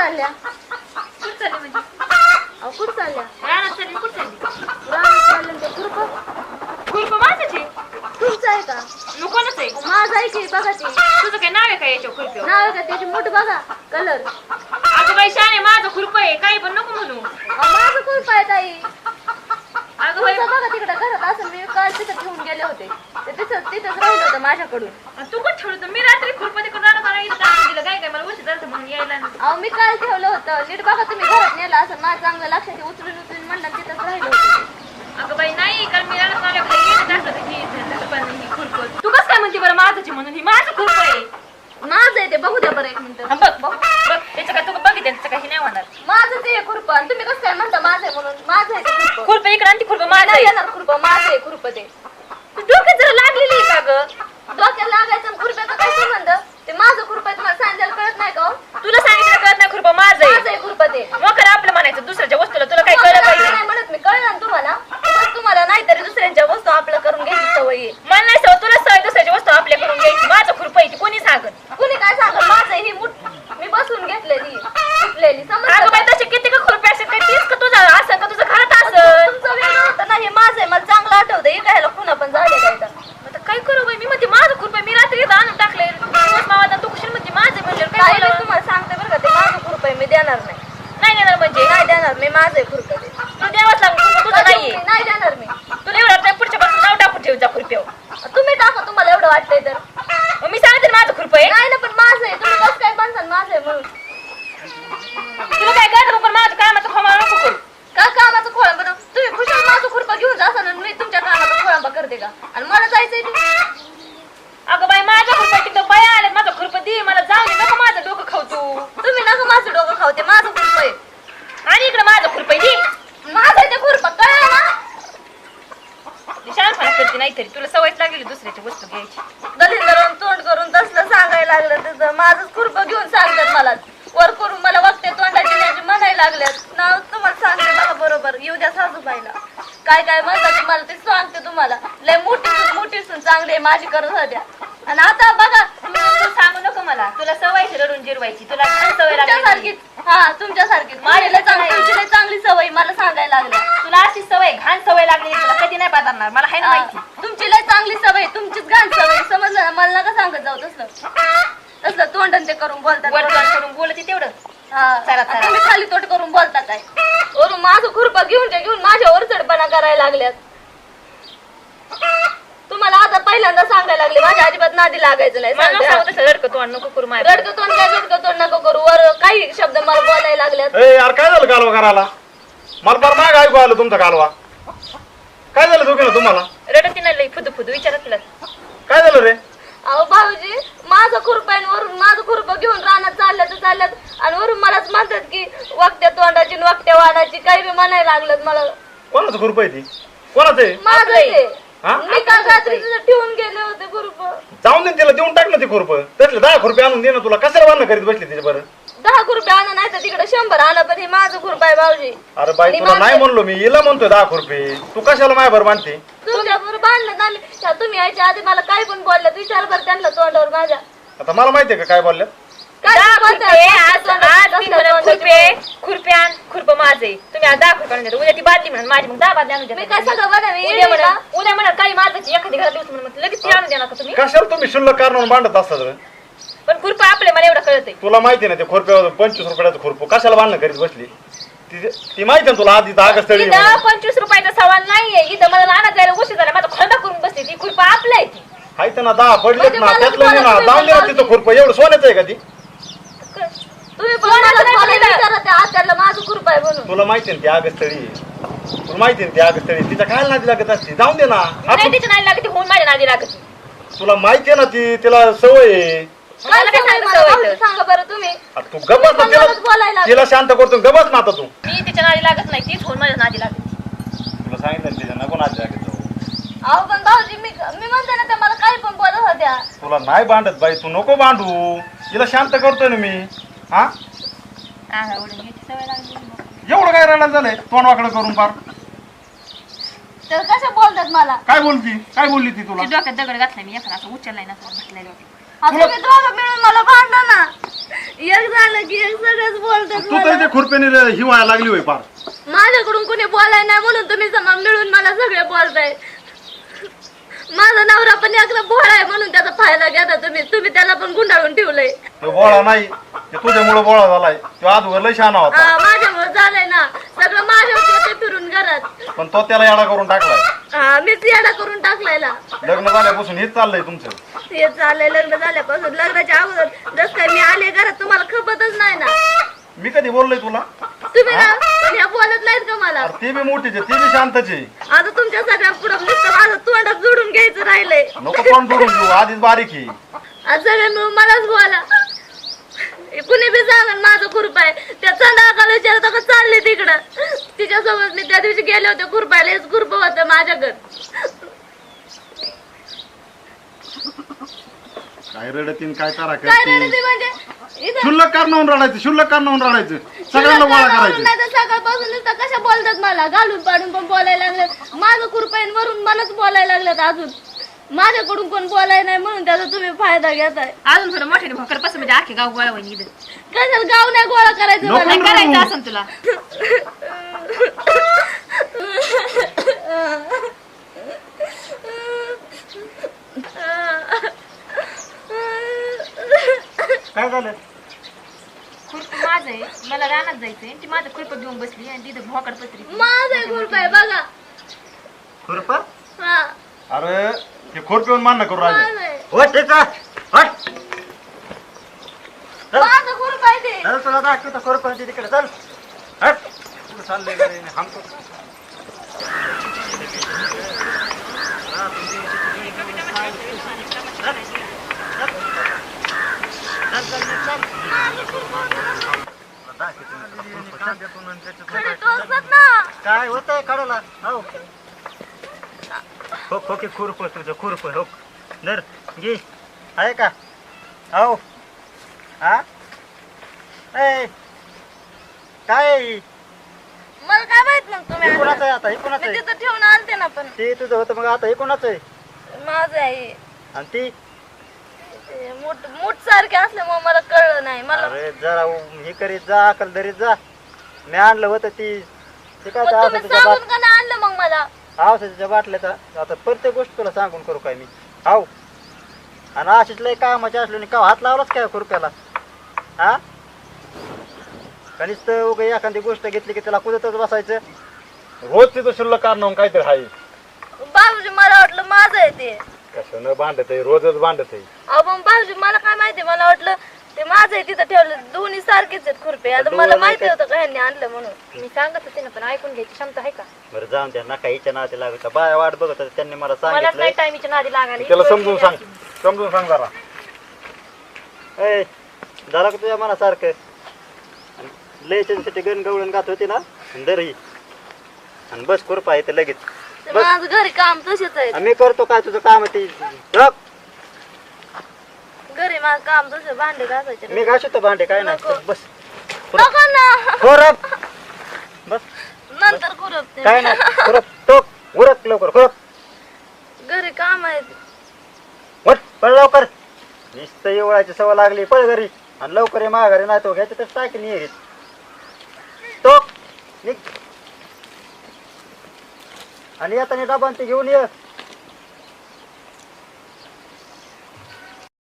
चालल्या? कुठं चालली म्हणजे? अहो कुठं चालल्या? रानात चालली कुठं चालली? रानात चालल्या ते खुरपं. खुरपं माझंच आहे तुमचं आहे का? मग कोणाच आहे? माझं आहे की बघा ते. तुझं काय नाव आहे का याच्या खुरप्यावर नाव आहे का त्याची मोठ बघा कलर अगं बाई शाने माझं खुरप आहे काही पण नको म्हणू. माझं खुरपं आहे ताई. अगं बाई तुमचं बघा तिकडे घरात असं मी काल तिथं ठेवून गेले होते. ते तिथं तिथंच राहिलं होतं माझ्याकडून. तू कुठं ठेवलं होतं? मी रात्री खुरप तिकडून राहणार मला इथं टाकून दिलं काय काय मला उशीर झालं म्हणून यायला नाही. अहो मी काल ठेवलं होतं. नीट बघा तुम्ही घरात नेलं असं माझं चांगलं लक्षात आहे. उचलून उचलून म्हणलं तिथंच राहिलं होतं. अगं बाई नाही कारण मी येत ही पण ही तू कसं काय म्हणते बरं माझंच आहे म्हणून? ही माझं खुरप आहे. माझं आहे ते बघू द्या बरं एक मिनिट. हा, बघ बघ. बघ त्याचं काय तू बघितलं त्याचं काही नाही होणार. माझं ते खुरपं. आणि तुम्ही कसं काय म्हणता माझं आहे म्हणून? माझं आहे ते खुरपं. खुरप इकडं आणि ती खुरप माझं नाही आहे. येणार खुरपं माझं आहे खुरपं तू डोक्यात जरा लागलेली आहे का गं डोक्याला लागायचं आणि खुरप्याचं काय संबंध ते माझं खुरपं आहे तुम्हाला सांगायला कळत नाही का हो? तुला सांगितलं कळत नाही खुरप माझं माझं आहे आहे खुरपं ते मग खरं आपलं म्हणायचं दुसऱ्याच्या वस्तूला तुला काय तुम्हाला कळलं पाहिजे नाही म्हणत मी कळलं ना तुम्हाला उगाच तुम्हाला नाहीतरी दुसऱ्यांच्या वस्तू आपलं करून घ्यायची सवय आहे. मला नाही सवय तुला सवय दुसऱ्याची वस्तू आपल्या करून घ्यायची माझं खुरप आहे ती कोणी सांगत कुणी काय सांगत माझं आहे, ही मुठ मी बसून घेतलेली सुटलेली अगं समजलं बाई का? तसे किती का खुरपे असतात काय तीच का तुझं असं का तुझं घरात असं तुमचं वेगळं होतं ना हे माझं आहे मला चांगलं आठवतं हे काय खुना पण झाले काय तर आता काय करू बाई मी म्हणते माझं खुरप आहे मी रात्री इथं आणून टाकले दिवस मावाला तू कशी म्हणते माझं म्हणलं काय काय मी बोलावं? तुम्हाला सांगते बरं का ते माझं खुरपं आहे मी देणार नाही नाही देणार म्हणजे नाही देणार मी माझं आहे खुरपं ते तू द्यावाच लागलं खुरपं तुझं नाहीये नाही देणार मी तुला एवढं नाही पुढच्या पासून नाव टाकून ठेव जा खुरप्यावर तुम्ही टाका तुम्हाला एवढं वाटतंय तर मग मी सांगते ना माझं खुरप आहे? नाही ना पण माझं आहे. तुम्ही कसं काय म्हणता माझं आहे म्हणून. तुला काय काय पण माझं कामाचं खमा नको करू. का कामाचं खोळंबा तुम्ही खुशाल माझं खुरपा घेऊन जासा ना मी तुमच्या कामाचा खोळंबा करते का? आणि मला जायचंय ते अगं बाई माझ्या खुरपा तिथं बाया आले माझं खुरप दे. मला जाऊ दे. नको माझं डोकं खाऊ तू. तुम्ही नका माझं डोकं खावते माझं खुरप आहे. आणि इकडे माझं खुरप दे. माझं आहे ते खुरपा. कळलं ना? शाळा करते नाहीतरी. तुला सवयच लागली दुसऱ्याची वस्तू घ्यायची दलिंद करून तोंड करून तसलं सांगायला लागलं त्याचं माझंच खुरप घेऊन सांगतात मला. वर करून मला वागते तोंडाची त्याची म्हणायला लागल्यात. नाव तुम्हाला सांगते मला बरोबर. येऊ द्या सासूबाईला. काय काय म्हणतात तुम्हाला ते सांगते तुम्हाला. लय मोठी मोठी सून चांगली आहे माझी करत होत्या आणि आता बघा तू सांगू नको मला. तुला सवयची रडून जिरवायची. तुला सवय लागली तुमच्यासारखीच. हा तुमच्यासारखीच. माझी लय चांगली तुमची लय चांगली सवय मला सांगायला लागल्या. तुला अशी सवय घाण सवय लागली तुला कधी नाही बदलणार. मला हाय ना माहिती. तुमची लय चांगली सवय तुमचीच घाण सवय समजलं ना? मला नका सांगत जाऊ तसलं. तसलं तोंडन ते करून बोलतात करून बोलते तेवढं हा. चला, चला. आणि तुम्ही खाली तोट करून बोलता काय वरून माझं खुरपा घेऊन जे घेऊन माझ्या वरचडपणा करायला लागल्यात. तुम्हाला आता पहिल्यांदा सांगायला लागले माझ्या अजिबात नादी लागायचं नाही. मला सांगते, रडकं तोंड नको करू रडकं तोंड काय रडकं तोंड नको करू? वर काही शब्द मला बोलायला लागल्यात. ए यार काय झालं कालवा करायला? मला फार माग ऐकू आलं तुमचा कालवा. काय झालं तुम्हाला? रडती नाही लई फुदू फुदू विचारा तिला काय झालं रे? अहो भाऊजी. माझं खुरपं आहे वरून माझं खुरपं घेऊन रानात चालल्यात तर चालल्यात आणि वरून मलाच म्हणतात की वागत्या तोंडाची आणि वागत्या वाणाची काही बी म्हणायला लागलं मला. कोणाचं खुरप आहे ती? कोणाचं आहे? माझं. ते हा? मी काल रात्री तिथं ठेवून गेले होते खुरपं. जाऊन दे ना तिला देऊन टाक ना ती खुरप. त्यातले दहा खुरपे आणून दे ना तुला. कशाला बांधणं करीत बसली तिच्या बरं? दहा खुरपे आणा नाही तर तिकडे शंभर आणा पण हे माझं खुरपं आहे भाऊजी. अरे बाई आणि तुला माझं- नाही म्हणलो मी हिला म्हणतोय दहा खुरपे. तू कशाला माय भर बांधते तुमच्या बरोबर बांधलं ना मी त्या तुम्ही यायच्या आधी मला काही पण बोलल्यात विचार बरं त्यांना तोंडावर माझ्या. आता मला माहितीये का काय बोलल्या काय आज तोंडावर कसलं खुरप्यान खुरप माझे. तुम्ही आज दहा देता. उद्या ती बादली म्हणून माझी मग दहा बादली आणून मी. काय सगळं बघा मी उद्या म्हणा का? उद्या म्हणा काही माझं एखादी घरात दिवस म्हणून म्हटलं, लगेच ती आणून देणार का तुम्ही? कशाला तुम्ही शुल्लक कारणून बांधत असतात रे? पण खुरप आपले मला एवढं कळतंय. तुला माहिती ना ते खुरप्यावर पंचवीस रुपयाचं खुरप कशाला बांधणं करीत बसली? ती ती माहिती ना तुला आधी आग स्थळी इथं पंचवीस रुपयाचा सवाल नाहीये. इथं मला रानात जायला उशीर झाला. माझा खोंडा करून बसते ती खुरपा आपलं आहे ती. हायत ना दहा पडलेत म्हणजे ना मला त्यातलं नाही ना तुम्हाला जाऊन दे ना तुम्ही तिचं खुरप एवढं सोन्याचं आहे का ती? तुम्ही पण मला नाही आत्याला माझं आहे म्हणून. तुला माहिती ना ती आगस्थळी आहे. तुला माहिती ना ती आगस्थळी तिच्या काय नादी लागत असते? जाऊन दे ना. नाही आपण तिच्या नाही लागत ती होऊन माझ्या नादी लागत तुला माहिती आहे ना ती तिला सवय आहे. काय मला काय सवय सांगू मला? सवय भाऊजी तर? सांगा बरं तुम्ही. आता तू गबस ना तुम्ही मलाच बोलायला तिला तिला शांत करतो गबस ना आता तू. मी तिच्या नादी लागत नाही तीच होऊन माझ्या नादी लागत. तुला सांगितलं ना तिच्या नको नादी लागत. जाऊ. अहो पण भाऊजी मी मी म्हणते ना त्या मला काही पण बोलत होत्या. तुला नाही बांधत बाई तू नको बांधू तिला शांत करतोय ना मी. हा? हा, एवढं घ्यायची सवय लागली मग. एवढं काय रडायला झालंय? तोंडवाकडं करून पार. तर कशा बोलतात मला? काय बोलती? काय बोलली ती तुला? ती डोक्यात दगड घातलाय मी एखादा असं उचललाय ना असं म्हटलेलं होतं. आता तुम्ही दोघं मिळून मला भांडा ना. एक झालं की एक सगळेच बोलतात तू तरी मला. ते खुरप्याने हिवायला लागली होय पार माझ्याकडून कोणी बोलाय नाही म्हणून तुम्ही जमा मिळून मला सगळे बोलताय. माझा नवरा पण एकदा भोळा आहे म्हणून त्याचा फायदा घेता तुम्ही. तुम्ही त्याला पण गुंडाळून ठेवलंय. तो बोळा नाही ते तुझ्यामुळे बोळा झालाय. तो आजवर लय शहाणा होता. हा, माझ्यामुळे झालंय ना. सगळं होते फिरून घरात. पण तो त्याला येडा करून टाकलाय. हा, मीच येडा करून टाकलायला. लग्न झाल्यापासून हेच चाललंय तुमचं. हे चाललंय लग्न झाल्यापासून लग्नाच्या अगोदर जस काय मी आले घरात तुम्हाला खपतच नाही ना. मी कधी बोललोय तुला? तुम्ही ना बोलत नाहीत का मला? अरे ती बी मोठीच आहे ती बी शांतच. आहे आता तुमच्या सगळ्या पुढे नुसतं माझं तोंडात जोडून घ्यायचं राहिलंय. नको पण जोडून घेऊ आधीच बारीक आहे. आज सगळे मिळून मलाच बोला. कुणी बी सांगन माझं खुरप आहे. त्या चंदाकाला विचारत का चालले तिकडं. तिच्यासोबत मी त्या दिवशी गेले होते खुरपायला हेच खुरप होतं माझ्याकडं. काय रडतीन काय करा काय करते रडते म्हणजे? इथं शुल्लक कारणावून रडायचं शुल्लक कारणावून रडायचं. सगळ्यांना गोळा करायचं. नाही तर सकाळपासून नुसतं कशा बोलतात मला? घालून पाडून पण बोलायला लागलेत. माझं खुरपाईन वरून मलाच बोलायला लागलेत अजून. माझ्याकडून कोण बोलाय नाही म्हणून त्याचा तुम्ही फायदा घेताय. अजून थोडं मोठ्याने भोकरपासून म्हणजे आखे गाव गोळा होईल इथं. कशाला गाव नाही गोळा करायचं नको मला. करायचं असं तुला? काय झालं? खुरप माझं आहे. मला रानात जायचंय. ती माझं खुरप घेऊन बसली आणि तिथं भोकड पसरी माझं खुरपाय बघा. खुरप? हा. अरे हे खोर पिऊन मान्य करू राहिले. माझं आहे. हट त्याचा हट. माझं खुरपाय ते. चल तुला दाखवतो खुरप तिकडे. चल. हट. कुठं चाललंय खडे टोचतात ना. काय होतंय हो हो खुरप तुझं खुरप हो. धर घे. आहे का? हो हा? ए काय आहे ही? मला काय माहीत मग तुम्ही हे कोणाचं आणलं. आहे आता? हे कोणाचं मी आहे? तिथं ठेवून आलते ना पण. ते तुझं होतं मग आता? हे कोणाचं आहे? माझं आहे. आणि ती? ते मूठ मूठ सारखे असल्यामुळे मला कळलं नाही. मला अरे जरा हे करीत जा अकल धरीत जा. मी आणलं होतं ती ते काय तुम्ही औषधाच्या सांगून का नाही आणलं मग मला? बाट औषधाच्या बाटल्याचा आता प्रत्येक गोष्ट तुला सांगून करू काय मी. हाव. आणि अशीच लय कामाची असलो का हात लावलाच काय खुरप्याला हा? कणीच तर उगा एखादी गोष्ट घेतली की त्याला कुदतच बसायचं. रोज तिथं शुल्लक कारणावून काहीतरी आहे बाबूजी मला वाटलं माझं आहे ते. कशानं भांडत आहे रोजच भांडत आहे अहो मग बाबूजी मला काय माहिती मला वाटलं ते माझं तिथं ठेवलं. दोन्ही सारखेच आहेत खुरपे. आता मला माहिती होतं का ह्यांनी आणलं म्हणून? मी सांगत होते ना पण ऐकून घ्यायची क्षमता आहे का? बरं जाऊन द्या. नका हिच्या नादी लागत बाया वाट बघत होत्या, त्यांनी मला नाही सांगितलं टायमीच्या नादी लागायला त्याला समजून सांग. समजून सांग जरा. ए झालं का तुझ्या मनासारखं? त्यांच्यासाठी गण गवळण गात होती ना आणि दर. आणि बस खुरपा येते लगेच. ते बस. माझं घरी काम तसेच आहे. आणि मी करतो काय तुझं काम आहे ते. घरी काम तसं भांडे घासायचे मी घासतो भांडे काय नाही. नको. बस. नको ना. रप बस. नंतर खुरपते काय नाही. खुरप. टोक. उरक लवकर. खुरप. घरी काम आहे. वट पळ लवकर. नुसतं एवढाची सवय लागली. पळ घरी. आणि लवकर ये माघारी नाही तो घ्यायचं तर टाकीन ये टोक. निघ. आणि येताना डबा आणि ते घेऊन ये.